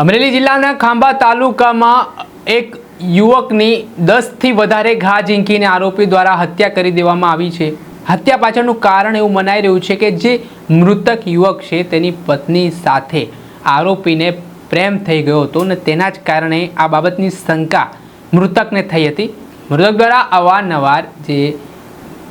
અમરેલી જિલ્લાના ખાંભા તાલુકામાં એક યુવકની દસથી વધારે ઘા ઝીંકીને આરોપી દ્વારા હત્યા કરી દેવામાં આવી છે. હત્યા પાછળનું કારણ એવું મનાઈ રહ્યું છે કે જે મૃતક યુવક છે તેની પત્ની સાથે આરોપીને પ્રેમ થઈ ગયો હતો અને તેના જ કારણે આ બાબતની શંકા મૃતકને થઈ હતી. મૃતક દ્વારા અવારનવાર જે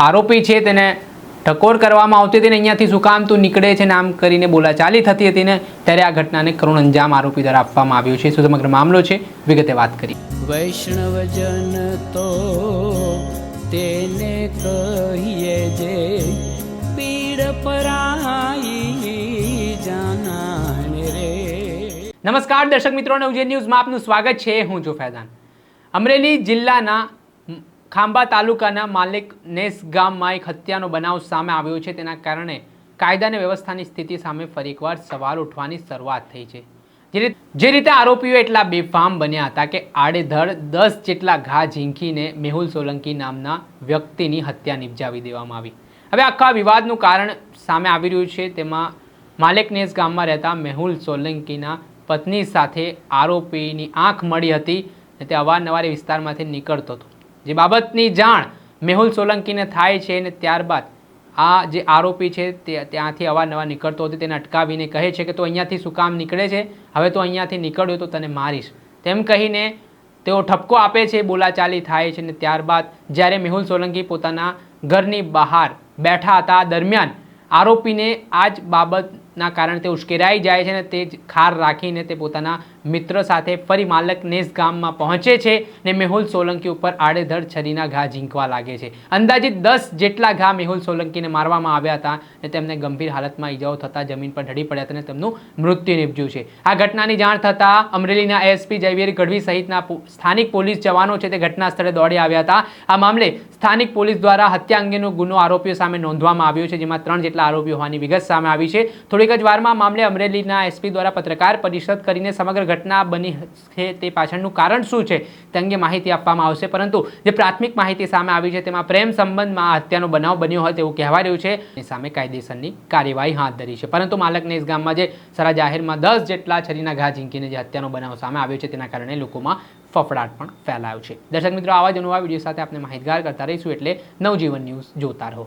આરોપી છે તેને ટકોર કરવામાં આવતી હતી ને અહીંયાથી શું કામ તું નીકળે છે નામ કરીને કરીને બોલાચાલી થતી હતી ને ત્યારે આ ઘટનાને કરુણ અંજામ આરોપી દ્વારા આપવામાં આવ્યું છે. શું સમગ્ર મામલો છે? વિગતે વાત કરી વૈષ્ણવજન તો તેને કહીએ જે પીડ પરાઈ જાનાને રે. નમસ્કાર દર્શક મિત્રો નવજે ન્યૂઝમાં આપનું સ્વાગત છે. હું છું ફૈઝાન. અમરેલી જિલ્લાના ખાંભા તાલુકાના માલિક નેસ ગામમાં એક હત્યાનો બનાવ સામે આવ્યો છે. તેના કારણે કાયદા અને વ્યવસ્થાની સ્થિતિ સામે ફરી એકવાર સવાલ ઉઠવાની શરૂઆત થઈ છે. જે રીત- આરોપીઓ એટલા બેફામ બન્યા હતા કે આડેધડ દસ જેટલા ઘા ઝીંકીને મેહુલ સોલંકી નામના વ્યક્તિની હત્યા નિપજાવી દેવામાં આવી. હવે આખા વિવાદનું કારણ સામે આવી રહ્યું છે. તેમાં માલેકનેસ ગામમાં રહેતા મેહુલ સોલંકીના પત્ની સાથે આરોપીની આંખ મળી હતી અને તે અવારનવાર વિસ્તારમાંથી નીકળતો હતો. જે બાબતની જાણ મેહુલ સોલંકીને થાય છે અને ત્યારબાદ આ જે આરોપી છે તે ત્યાંથી અવારનવાર નીકળતો હતો, તેને અટકાવીને કહે છે કે તું અહીંયાથી શું કામ નીકળે છે? હવે તો અહીંયાથી નીકળ્યો તો તને મારીશ. તેમ કહીને તેઓ ઠપકો આપે છે, બોલાચાલી થાય છે અને ત્યારબાદ જ્યારે મેહુલ સોલંકી પોતાના ઘરની બહાર બેઠા હતા, દરમિયાન આરોપીને આ જ બાબતના કારણે તે ઉશ્કેરાઈ જાય છે અને તે જ ખાર રાખીને તે પોતાના મિત્ર સાથે ફરી માલક નેસ ગામમાં પહોંચે છે ને મેહુલ સોલંકી ઉપર આડેધડ છરીના ઘા ઝીંકવા લાગે છે. અંદાજિત દસ જેટલા ઘા મેહુલ સોલંકીને મારવામાં આવ્યા હતા ને તેમને ગંભીર હાલતમાં ઈજાઓ થતાં જમીન પર ઢળી પડ્યા હતા અને તેમનું મૃત્યુ નિપજ્યું છે. આ ઘટનાની જાણ થતાં અમરેલીના એસપી જયવીર ગઢવી સહિતના સ્થાનિક પોલીસ જવાનો છે તે ઘટના સ્થળે દોડી આવ્યા હતા. આ મામલે સ્થાનિક પોલીસ દ્વારા હત્યા અંગેનો ગુનો આરોપીઓ સામે નોંધવામાં આવ્યો છે, જેમાં ત્રણ જેટલા આરોપીઓ હોવાની વિગત સામે આવી છે. થોડીક જ વારમાં મામલે અમરેલીના એસપી દ્વારા પત્રકાર પરિષદ કરીને સમગ્ર ઘટના બની છે તે પાછળનું કારણ શું છે તે અંગે માહિતી આપવામાં આવશે. પરંતુ જે પ્રાથમિક માહિતી સામે આવી છે તેમાં પ્રેમ સંબંધમાં હત્યાનો બનાવ બન્યો હોય તેવું કહેવાય રહ્યું છે. સામે કાયદેસરની કાર્યવાહી હાથ ધરી છે. પરંતુ માલકનેસ ગામમાં જે સરા જાહેરમાં દસ જેટલા છરીના ઘા ઝીંકીને જે હત્યાનો બનાવ સામે આવ્યો છે તેના કારણે લોકોમાં ફફડાટ પણ ફેલાયો છે. દર્શક મિત્રો, આવા જ નવા વીડિયો સાથે આપણે માહિતગાર કરતા રહીશું એટલે નવજીવન ન્યૂઝ જોતા રહો.